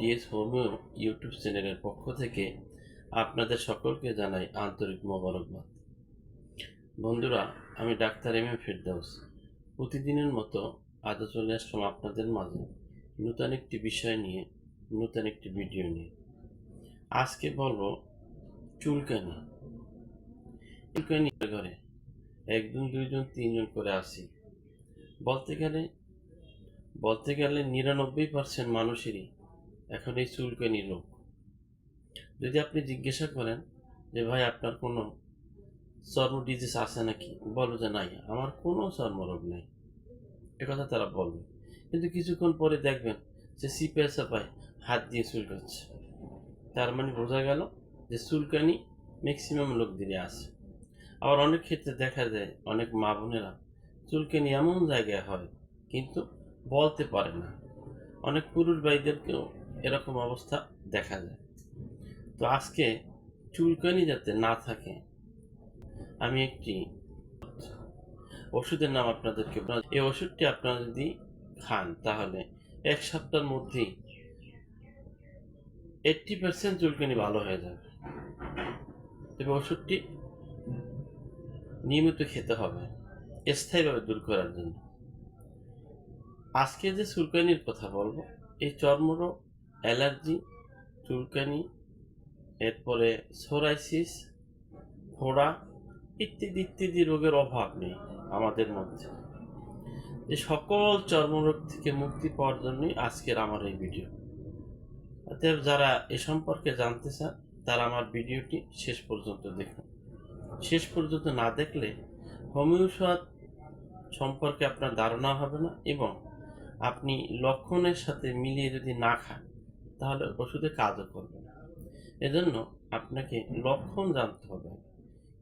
DS homeo YouTube চ্যানেলের পক্ষ থেকে আপনাদের সকলকে জানাই আন্তরিক মোবারকবাদ। বন্ধুরা, আমি ডাক্তার এম এম ফেরদাউস। প্রতিদিনের মতো আজও চলে আসলাম আপনাদের মাঝে নূতন একটি বিষয় নিয়ে, নূতন একটি ভিডিও নিয়ে। আজকে বলব চুলকানি। চুলকানি ঘরে একজন, দুইজন, তিনজন করে আসি বলতে গেলে বলতে গেলে নিরানব্বই পার্সেন্ট মানুষেরই এখন এই চুলকানি রোগ যদি আপনি জিজ্ঞাসা করেন যে, ভাই, আপনার কোনো চর্ম ডিজিজ আছে নাকি? বলো যে, নাই, আমার কোনো চর্মরোগ নেই। একথা তারা বলবে কিন্তু কিছুক্ষণ পরে দেখবেন যে সিপে চাপায় হাত দিয়ে চুলকাচ্ছে তার মানে বোঝা গেল যে, চুলকানি ম্যাক্সিমাম লোকদেরই আছে। আবার অনেক ক্ষেত্রে দেখা যায়, অনেক মা বোনেরা চুলকানি এমন জায়গায় হয়, কিন্তু বলতে পারে না। অনেক পুরুষ ভাইদেরকেও এরকম অবস্থা দেখা যায়। তো আজকে চুলকানি যাতে না থাকে, আমি একটি ওষুধের নাম আপনাদেরকে এই ওষুধটি আপনারা যদি খান, তাহলে এক সপ্তাহের মধ্যেই এইটটি পার্সেন্ট চুলকানি ভালো হয়ে যাবে। তবে ওষুধটি নিয়মিত খেতে হবে, স্থায়ীভাবে দূর করার জন্য। আজকে যে চুলকানির কথা বলব, এই চর্মরোগ অ্যালার্জি, চুলকানি, এরপরে সোরাইসিস ফোড়া ইত্যাদি ইত্যাদি রোগের অভাব নেই আমাদের মধ্যে। এই সকল চর্মরোগ থেকে মুক্তি পাওয়ার জন্যই আজকের আমার এই ভিডিও। অতএব যারা এ সম্পর্কে জানতে চান, তারা আমার ভিডিওটি শেষ পর্যন্ত দেখুন। শেষ পর্যন্ত না দেখলে হোমিও স্বাদ সম্পর্কে আপনার ধারণা হবে না এবং আপনি লক্ষণের সাথে মিলিয়ে যদি না খান তাহলে ওষুধে কাজও করবে না। এজন্য আপনাকে লক্ষণ জানতে হবে।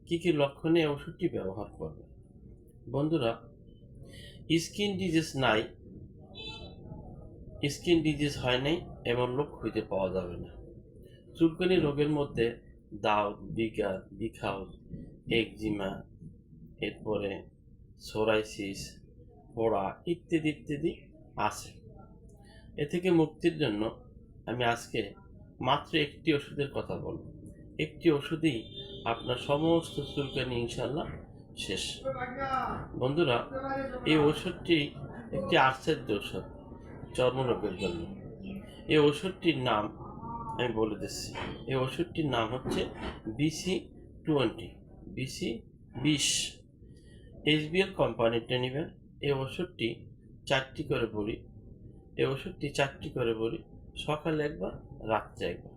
কি কি লক্ষণে ওষুধটি ব্যবহার করবে? বন্ধুরা, স্কিন ডিজিজ নাই, স্কিন ডিজিজ হয় নাই, এমন লোক খুঁজে পাওয়া যাবে না। চুলকানি রোগের মধ্যে দাউদ বিকার বিখাউ একজিমা, এরপরে সোরাইসিস ফোড়া ইত্যাদি ইত্যাদি আছে। এ থেকে মুক্তির জন্য আমি আজকে মাত্র একটি ওষুধের কথা বলব। একটি ওষুধেই আপনার সমস্ত চুলকানি ইনশাল্লাহ শেষ। বন্ধুরা, এই ওষুধটি একটি আশ্চর্য ওষুধ চর্মরোগের জন্য। এই ওষুধটির নাম আমি বলে দিচ্ছি। এই ওষুধটির নাম হচ্ছে বিসি টোয়েন্টি, বিসি বিশ। এইচবিএল কোম্পানিটা নেবেন। এই ওষুধটি চারটি করে বড়ি এই ওষুধটি চারটি করে বড়ি সকালে একবার, রাত্রে একবার।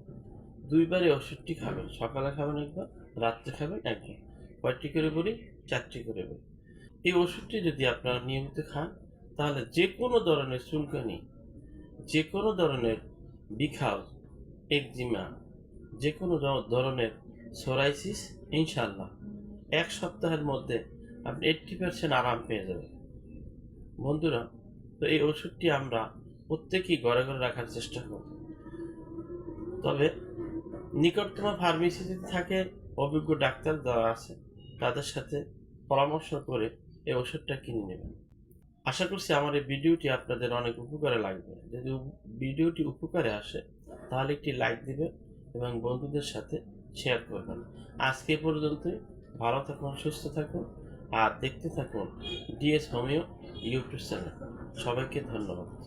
দুইবার এই ওষুধটি খাবেন। সকালে খাবেন একবার, রাত্রে খাবেন একবার। কয়টি করে বলি? চারটি করে বলি। এই ওষুধটি যদি আপনারা নিয়মিত খান, তাহলে যে কোনো ধরনের চুলকানি যে কোনো ধরনের বিখাও একজিমা যে কোনো ধরনের সোরাইসিস ইনশাল্লাহ এক সপ্তাহের মধ্যে আপনি এইট্টি পার্সেন্ট আরাম পেয়ে যাবেন। বন্ধুরা, তো এই ওষুধটি আমরা প্রত্যেকেই ঘরে ঘরে রাখার চেষ্টা করব তবে নিকটতম ফার্মেসি যদি থাকে অভিজ্ঞ ডাক্তার যারা আছে, তাদের সাথে পরামর্শ করে এই ওষুধটা কিনে নেবেন। আশা করছি আমার এই ভিডিওটি আপনাদের অনেক উপকারে লাগবে। যদি ভিডিওটি উপকারে আসে, তাহলে একটি লাইক দিবেন এবং বন্ধুদের সাথে শেয়ার করবেন। আজকে এ পর্যন্তই। ভালো থাকুন, সুস্থ থাকুন, আর দেখতে থাকুন ডিএস হোমিও ইউটিউব চ্যানেল সবাইকে ধন্যবাদ।